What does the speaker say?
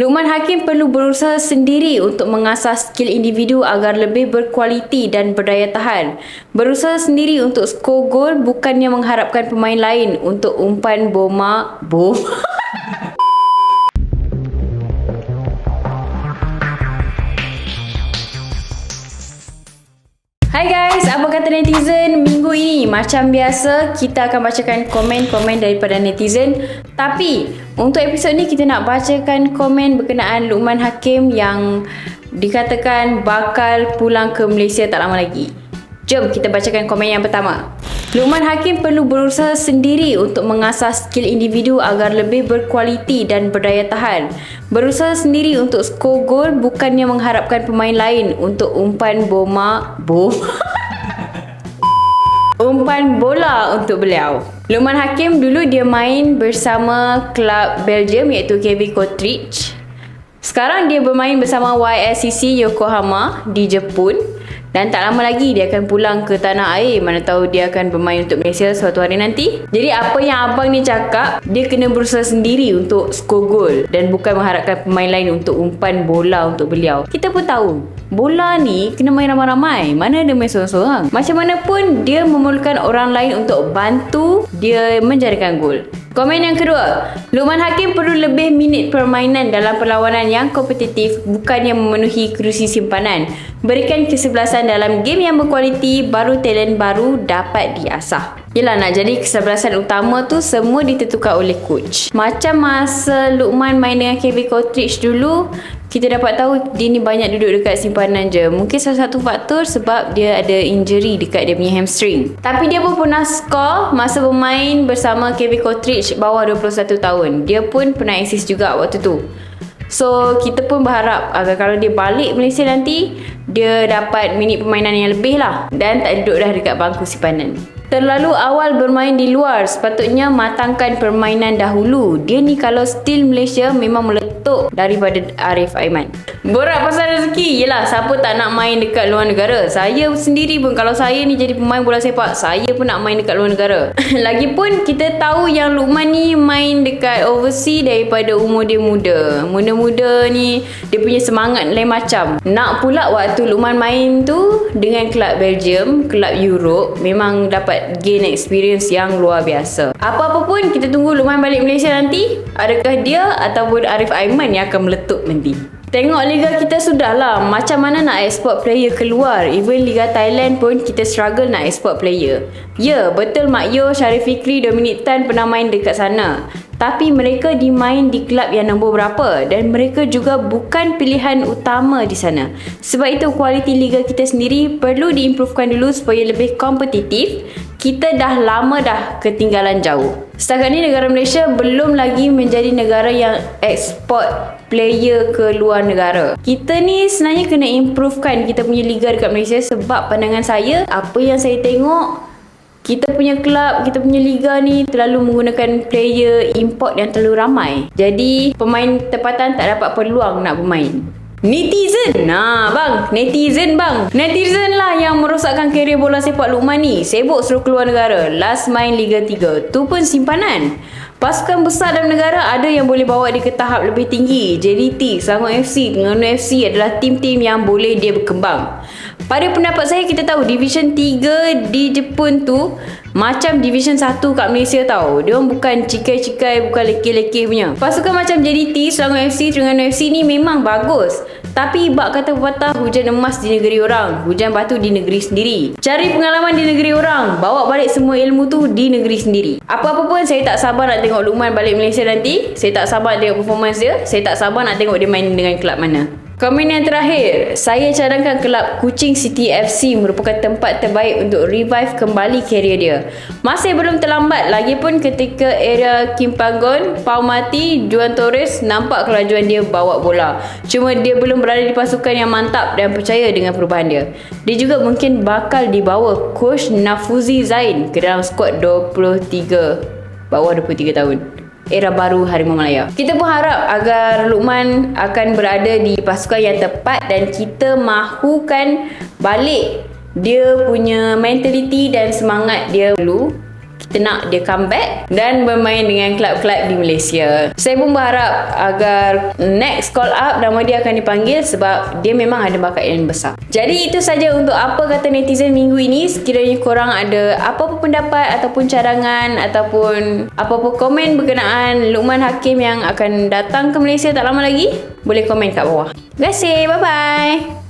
Lukman Hakim perlu berusaha sendiri untuk mengasah skill individu agar lebih berkualiti dan berdaya tahan. Berusaha sendiri untuk skor gol bukannya mengharapkan pemain lain untuk umpan boma... Bom? Hai guys, apa kata netizen minggu ini? Macam biasa, kita akan bacakan komen-komen daripada netizen. Tapi, untuk episod ni kita nak bacakan komen berkenaan Luqman Hakim yang dikatakan bakal pulang ke Malaysia tak lama lagi. Jom kita bacakan komen yang pertama. Luqman Hakim perlu berusaha sendiri untuk mengasah skill individu agar lebih berkualiti dan berdaya tahan. Berusaha sendiri untuk skor gol bukannya mengharapkan pemain lain untuk umpan boma bom. umpan bola untuk beliau. Luqman Hakim dulu dia main bersama klub Belgium iaitu KV Kotrich. Sekarang dia bermain bersama YSCC Yokohama di Jepun dan tak lama lagi dia akan pulang ke tanah air mana tahu dia akan bermain untuk Malaysia suatu hari nanti. Jadi apa yang abang ni cakap, dia kena berusaha sendiri untuk skor gol dan bukan mengharapkan pemain lain untuk umpan bola untuk beliau. Kita pun tahu, bola ni kena main ramai-ramai. Mana ada main seorang-seorang. Macam mana pun dia memerlukan orang lain untuk bantu dia menjadikan gol. Komen yang kedua, Luqman Hakim perlu lebih minit permainan dalam perlawanan yang kompetitif bukan yang memenuhi kerusi simpanan. Berikan kesebelasan dalam game yang berkualiti, baru talent baru dapat diasah. Yelah nak jadi kesebelasan utama tu semua ditentukan oleh coach. Macam masa Luqman main dengan KV Kotrich dulu, kita dapat tahu dia ni banyak duduk dekat simpanan je. Mungkin salah satu faktor sebab dia ada injury dekat dia punya hamstring. Tapi dia pun pernah score masa bermain bersama KV Kotrich bawah 21 tahun. Dia pun pernah assist juga waktu tu. So kita pun berharap agar kalau dia balik Malaysia nanti dia dapat minit permainan yang lebih lah dan tak duduk dah dekat bangku simpanan. Terlalu awal bermain di luar, sepatutnya matangkan permainan dahulu. Dia ni kalau still Malaysia memang meletup daripada Arif Aiman. Borak pasal rezeki, yelah siapa tak nak main dekat luar negara. Saya sendiri pun kalau saya ni jadi pemain bola sepak, saya pun nak main dekat luar negara. Lagipun kita tahu yang Luqman ni main dekat overseas daripada umur dia muda. Muda-muda ni dia punya semangat lain macam. Nak pula waktu Luqman main tu dengan kelab Belgium, kelab Europe memang dapat gain experience yang luar biasa. Apa-apa pun kita tunggu Luqman balik Malaysia nanti. Adakah dia ataupun Arif Aiman yang akan meletup nanti? Tengok Liga kita sudah lah. Macam mana nak export player keluar? Even Liga Thailand pun kita struggle nak export player. Ya betul Mak Yo, Syarif Fikri, Dominic Tan pernah main dekat sana. Tapi mereka dimain di kelab yang nombor berapa? Dan mereka juga bukan pilihan utama di sana. Sebab itu kualiti Liga kita sendiri perlu diimprovekan dulu Supaya lebih kompetitif. Kita dah lama dah ketinggalan jauh. Setakat ni negara Malaysia belum lagi menjadi negara yang ekspor player ke luar negara. Kita ni sebenarnya kena improvekan kita punya liga dekat Malaysia sebab pandangan saya, apa yang saya tengok kita punya kelab, kita punya liga ni terlalu menggunakan player import yang terlalu ramai. Jadi pemain tempatan tak dapat peluang nak bermain. Netizen. Nah bang. Netizen bang. Netizen lah yang merosakkan karier bola sepak Luqman ni. Sibuk suruh keluar negara. Last main Liga 3 Tu pun simpanan. Pasukan besar dalam negara ada yang boleh bawa dia ke tahap lebih tinggi. JDT, Selangor FC, Terengganu FC adalah tim-tim yang boleh dia berkembang. Pada pendapat saya, kita tahu Division 3 di Jepun tu macam Division 1 kat Malaysia tau. Dia bukan cikai-cikai, bukan lekeh-lekeh punya. Pasukan macam JDT, Selangor FC, Terengganu FC ni memang bagus. Tapi bak kata pepatah hujan emas di negeri orang, hujan batu di negeri sendiri. Cari pengalaman di negeri orang, bawa balik semua ilmu tu di negeri sendiri. Apa-apa pun saya tak sabar nak tengok Luqman balik Malaysia nanti. Saya tak sabar tengok performance dia. Saya tak sabar nak tengok dia main dengan kelab mana. Komen yang terakhir, saya cadangkan kelab Kuching City FC merupakan tempat terbaik untuk revive kembali karier dia. Masih belum terlambat, lagipun ketika era Kim Panggon, Pau Mati, Juan Torres nampak kelajuan dia bawa bola. Cuma dia belum berada di pasukan yang mantap dan percaya dengan perubahan dia. Dia juga mungkin bakal dibawa coach Nafuzi Zain ke dalam skuad 23 bawah 23 tahun era baru Harimau Malaya. Kita pun harap agar Luqman akan berada di pasukan yang tepat dan kita mahukan balik dia punya mentality dan semangat dia dulu. Kita nak dia come back dan bermain dengan klub-klub di Malaysia. Saya pun berharap agar next call up nama dia akan dipanggil sebab dia memang ada bakat yang besar. Jadi itu saja untuk apa kata netizen minggu ini. Sekiranya korang ada apa-apa pendapat ataupun cadangan ataupun apa-apa komen berkenaan Lukman Hakim yang akan datang ke Malaysia tak lama lagi, boleh komen kat bawah. Terima kasih. Bye-bye.